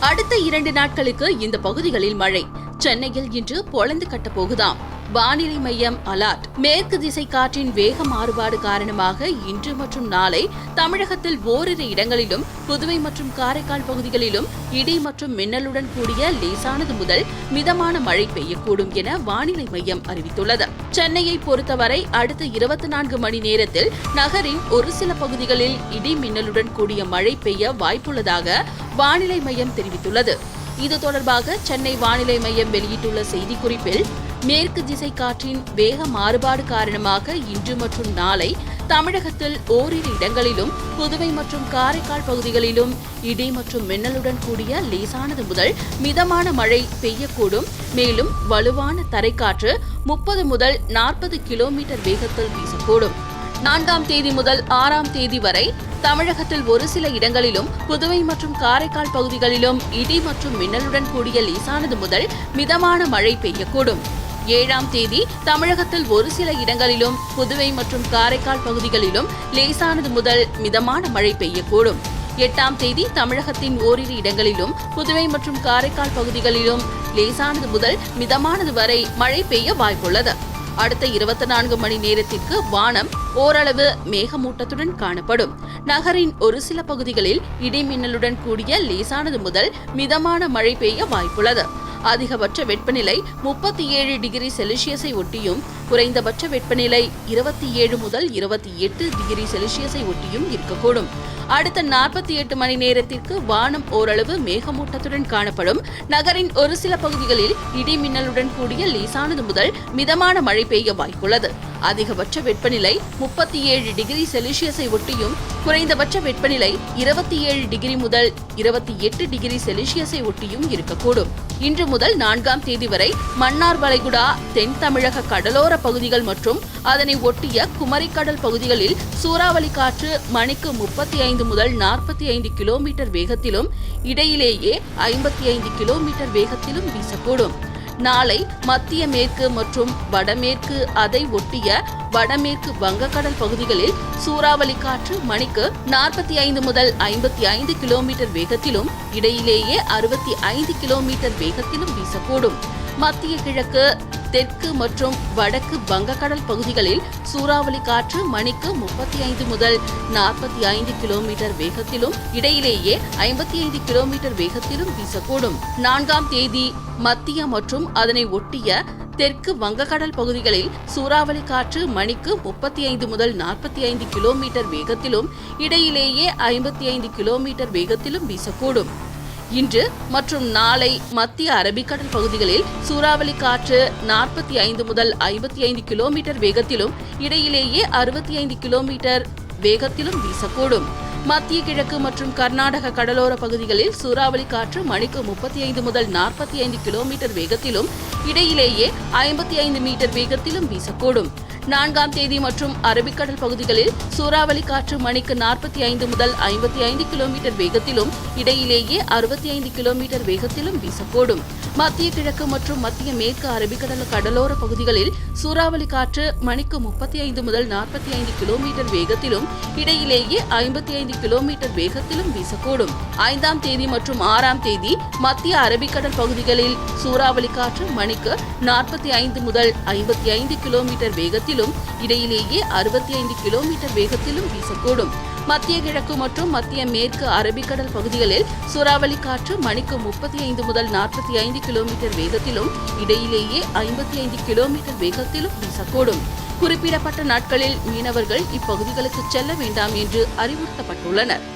அடுத்த இரண்டு நாட்களுக்கு இந்த பகுதிகளில் மழை. சென்னையில் இன்று பொழந்து கட்ட போகுதாம் வானிலை மையம் அலர்ட். மேற்கு திசை காற்றின் வேக மாறுபாடு காரணமாக இன்று மற்றும் நாளை தமிழகத்தில் ஓரிரு இடங்களிலும் புதுவை மற்றும் காரைக்கால் பகுதிகளிலும் இடி மற்றும் மின்னலுடன் கூடிய லேசானது முதல் மிதமான மழை பெய்யக்கூடும் என வானிலை மையம் அறிவித்துள்ளது. சென்னையை பொறுத்தவரை அடுத்த இருபத்தி நான்கு மணி நேரத்தில் நகரின் ஒரு சில பகுதிகளில் இடி மின்னலுடன் கூடிய மழை பெய்ய வாய்ப்புள்ளதாக வானிலை மையம் தெரிவித்துள்ளது. இது தொடர்பாக சென்னை வானிலை மையம் வெளியிட்டுள்ள செய்திக்குறிப்பில் மேற்கு திசை காற்றின் வேக மாறுபாடு காரணமாக இன்று மற்றும் நாளை தமிழகத்தில் ஓரிரு இடங்களிலும் புதுவை மற்றும் காரைக்கால் பகுதிகளிலும் இடி மற்றும் மின்னலுடன் கூடிய லேசானது முதல் மிதமான மழை பெய்யக்கூடும். மேலும் வலுவான தரைக்காற்று முப்பது முதல் நாற்பது கிலோமீட்டர் வேகத்தில் வீசக்கூடும். நான்காம் தேதி முதல் ஆறாம் தேதி வரை தமிழகத்தில் ஒரு சில இடங்களிலும் புதுவை மற்றும் காரைக்கால் பகுதிகளிலும் இடி மற்றும் மின்னலுடன் கூடிய லேசானது முதல் மிதமான மழை பெய்யக்கூடும். ஏழாம் தேதி தமிழகத்தில் ஒரு சில இடங்களிலும் புதுவை மற்றும் காரைக்கால் பகுதிகளிலும் லேசானது முதல் மிதமான மழை பெய்யக்கூடும். எட்டாம் தேதி தமிழகத்தின் ஓரிரு இடங்களிலும் புதுவை மற்றும் காரைக்கால் பகுதிகளிலும் லேசானது முதல் மிதமானது வரை மழை பெய்ய வாய்ப்புள்ளது. அடுத்த இருபத்தி நான்கு மணி நேரத்திற்கு வானம் ஓரளவு மேகமூட்டத்துடன் காணப்படும். நகரின் ஒரு சில பகுதிகளில் இடிமின்னலுடன் கூடிய லேசானது முதல் மிதமான மழை பெய்ய வாய்ப்புள்ளது. அதிகபட்ச வெப்பநிலை முப்பத்தி ஏழு டிகிரி செல்சியஸை ஒட்டியும் குறைந்தபட்ச வெப்பநிலை இருபத்தி ஏழு முதல் இருபத்தி எட்டு டிகிரி செல்சியஸை ஒட்டியும் இருக்கக்கூடும். அடுத்த நாற்பத்தி எட்டு மணி நேரத்திற்கு வானம் ஓரளவு மேகமூட்டத்துடன் காணப்படும். நகரின் ஒரு சில பகுதிகளில் இடி மின்னலுடன் கூடிய லேசானது முதல் மிதமான மழை பெய்ய வாய்ப்புள்ளது. அதிகபட்ச வெப்பநிலை முப்பத்தி ஏழு டிகிரி செல்சியஸை ஒட்டியும் குறைந்தபட்ச வெப்பநிலை இருபத்தி ஏழு டிகிரி முதல் இருபத்தி எட்டு டிகிரி செல்சியஸை ஒட்டியும் இருக்கக்கூடும். இன்று முதல் நான்காம் தேதி வரை மன்னார் வளைகுடா தென் தமிழக கடலோர பகுதிகள் மற்றும் அதனை ஒட்டிய குமரிக்கடல் பகுதிகளில் சூறாவளி காற்று மணிக்கு முப்பத்தி ஐந்து முதல் நாற்பத்தி ஐந்து கிலோமீட்டர் வேகத்திலும் இடையிலேயே ஐம்பத்தி ஐந்து கிலோமீட்டர் வேகத்திலும் வீசக்கூடும். நாளை மத்திய மேற்கு மற்றும் வடமேற்கு அதை ஒட்டிய வடமேற்கு வங்கக்கடல் பகுதிகளில் சூறாவளி காற்று மணிக்கு நாற்பத்தி ஐந்து முதல் ஐம்பத்தி ஐந்து கிலோமீட்டர் வேகத்திலும் இடையிலேயே அறுபத்தி ஐந்து கிலோமீட்டர் வேகத்திலும் வீசக்கூடும். மத்திய கிழக்கு தெற்கு மற்றும் வடக்கு வங்கக்கடல் பகுதிகளில் சூறாவளி காற்று மணிக்கு முப்பத்தி ஐந்து முதல் நாற்பத்தி ஐந்து கிலோமீட்டர் வேகத்திலும் இடையிலேயே ஐம்பத்தி ஐந்து கிலோமீட்டர் வேகத்திலும் வீசக்கூடும். நான்காம் தேதி மத்திய மற்றும் அதனை ஒட்டிய தெற்கு வங்கக்கடல் பகுதிகளில் சூறாவளி காற்று மணிக்கு முப்பத்தி ஐந்து முதல் நாற்பத்தி ஐந்து கிலோமீட்டர் வேகத்திலும் இடையிலேயே ஐம்பத்தி ஐந்து கிலோமீட்டர் வேகத்திலும் வீசக்கூடும். இன்று மற்றும் நாளை மத்திய அரபிக்கடல் பகுதிகளில் சூறாவளி காற்று நாற்பத்தி ஐந்து முதல் ஐம்பத்தி ஐந்து கிலோமீட்டர் வேகத்திலும் இடையிலேயே அறுபத்தி ஐந்து கிலோமீட்டர் வேகத்திலும் வீசக்கூடும். மத்திய கிழக்கு மற்றும் கர்நாடக கடலோர பகுதிகளில் சூறாவளி காற்று மணிக்கு முப்பத்தி ஐந்து முதல் நாற்பத்தி ஐந்து கிலோமீட்டர் வேகத்திலும் இடையிலேயே ஐம்பத்தி ஐந்து மீட்டர் வேகத்திலும் வீசக்கூடும். நான்காம் தேதி மற்றும் அரபிக்கடல் பகுதிகளில் சூறாவளி காற்று மணிக்கு நாற்பத்தி ஐந்து முதல் ஐம்பத்தி ஐந்து கிலோமீட்டர் வேகத்திலும் இடையிலேயே அறுபத்தி ஐந்து கிலோமீட்டர் வேகத்திலும் வீசக்கூடும். மத்திய கிழக்கு மற்றும் மத்திய மேற்கு அரபிக்கடல் கடலோர பகுதிகளில் சூறாவளி காற்று மணிக்கு முப்பத்தி ஐந்து முதல் நாற்பத்தி ஐந்து கிலோமீட்டர் வேகத்திலும் இடையிலேயே ஐம்பத்தி ஐந்து கிலோமீட்டர் வேகத்திலும் வீசக்கூடும். ஐந்தாம் தேதி மற்றும் ஆறாம் தேதி மத்திய அரபிக்கடல் பகுதிகளில் சூறாவளி காற்று மணிக்கு நாற்பத்தி ஐந்து முதல் ஐம்பத்தி ஐந்து கிலோமீட்டர் வேகத்திலும் இடையிலேயே அறுபத்தி ஐந்து கிலோமீட்டர் வேகத்திலும் வீசக்கூடும். மத்திய கிழக்கு மற்றும் மத்திய மேற்கு அரபிக்கடல் பகுதிகளில் சூறாவளி காற்று மணிக்கு முப்பத்தி ஐந்து முதல் நாற்பத்தி ஐந்து கிலோமீட்டர் வேகத்திலும் இடையிலேயே ஐம்பத்தி ஐந்து கிலோமீட்டர் வேகத்திலும் வீசக்கூடும். குறிப்பிடப்பட்ட நாட்களில் மீனவர்கள் இப்பகுதிகளுக்கு செல்ல வேண்டாம் என்று அறிவுறுத்தப்பட்டுள்ளனர்.